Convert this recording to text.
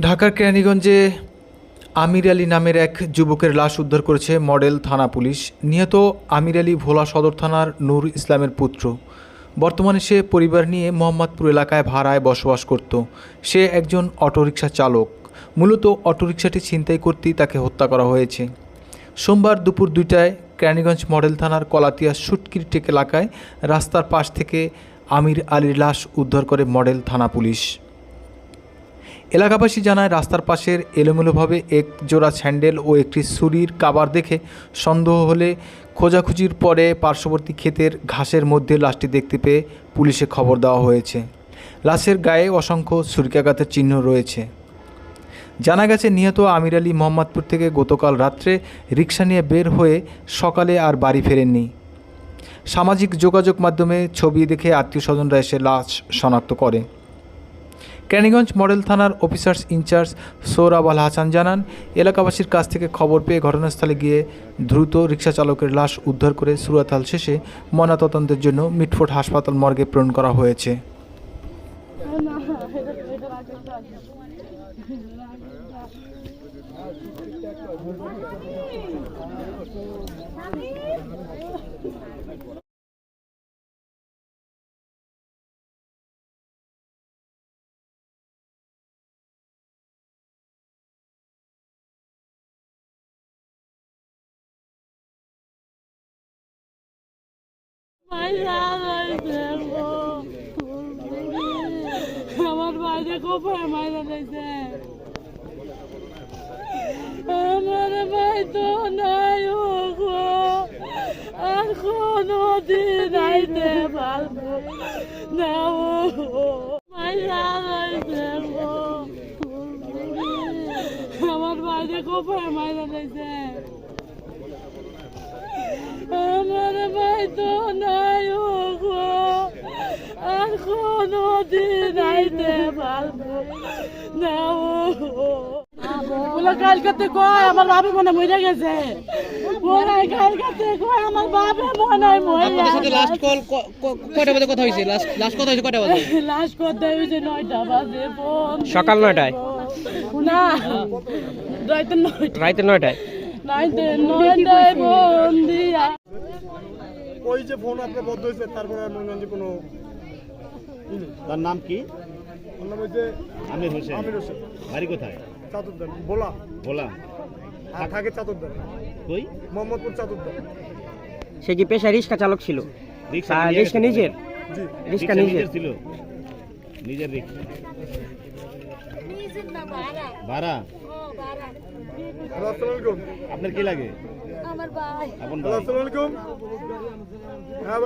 ঢাকার কেরানীগঞ্জে আমির আলী নামের এক যুবকের লাশ উদ্ধার করেছে মডেল থানা পুলিশ। নিহত আমির আলী ভোলা সদর থানার নূর ইসলামের পুত্র। বর্তমানে সে পরিবার নিয়ে মোহাম্মদপুর এলাকায় ভাড়ায় বসবাস করত। সে একজন অটোরিকশা চালক। মূলত অটোরিকশাটি ছিনতাই করতেই তাকে হত্যা করা হয়েছে। সোমবার দুপুর দুইটায় কেরানীগঞ্জ মডেল থানার কলাতিয়া সুটকির টেক এলাকায় রাস্তার পাশ থেকে আমির আলীর লাশ উদ্ধার করে মডেল থানা পুলিশ। এলাকাবাসী জানায়, রাস্তার পাশের এলোমেলোভাবে এক জোড়া স্যান্ডেল ও একটি ছুরির কাবার দেখে সন্দেহ হলে খোঁজাখুঁজির পরে পার্শ্ববর্তী ক্ষেতের ঘাসের মধ্যে লাশটি দেখতে পেয়ে পুলিশে খবর দেওয়া হয়েছে। লাশের গায়ে অসংখ্য ছুরিকাঘাতের চিহ্ন রয়েছে। জানা গেছে, নিহত আমির আলী মোহাম্মদপুর থেকে গতকাল রাত্রে রিক্সা নিয়ে বের হয়ে সকালে আর বাড়ি ফেরেননি। সামাজিক যোগাযোগ মাধ্যমে ছবি দেখে আত্মীয় স্বজনরা এসে লাশ শনাক্ত করে। ক্যানিগঞ্জ মডেল থানার অফিসার্স ইনচার্জ সৌরভ আল হাসান জানান, এলাকাবাসীর কাছ থেকে খবর পেয়ে ঘটনাস্থলে গিয়ে দ্রুত রিক্সা চালকের লাশ উদ্ধার করে সুরাতাল শেষে ময়নাতদন্তের জন্য মিটফোর্ড হাসপাতাল মর্গে প্রেরণ করা হয়েছে। আমার বাইরে কোপায় মাইরা দিয়েছে আমার ভাই তো নাই গো। আর কোনো দিন আইতে পারবে না মাইরা গো। আমার বাইরে কোপায় মাইরা দিয়েছে আমার ভাই তো নাই। দিন আইতে পারবে না ও। বলে কালকাতে কয় আমার বাবা মনে মরে গেছে। বলে কালকাতে কয় আমার বাবা মনে মরে সাথে লাস্ট কল কয়টা বাজে কথা হয়েছে? লাস্ট লাস্ট কথা হয়েছে কয়টা বাজে? লাশ করতে হয়েছে নয়টা বাজে ফোন সকাল নয়টায়? না রাইতে নয়টা রাইতে নয়টায়? রাইতে নয়টায় ফোন দিয়া ওই যে ফোন আপনার বন্ধ হয়েছে তারপরে আর মনে কোনো। তার নাম কি? আমির হোসেন। আমির হোসেন। বাড়ি কোথায়? চাতুর্দান বললাম আর থাকে চাতুর্দান কই? মোহাম্মদপুর চাতুর্দান সে কি পেশা রিক্সা চালক ছিল? রিক্সা নিজের রিক্সা নিজের? ছিল। নিজের রিক্সা। ভাড়া? হ্যালো আসসালামু আলাইকুম আপনার কি লাগে? আমার ভাই। আসসালামু আলাইকুম হ্যাঁ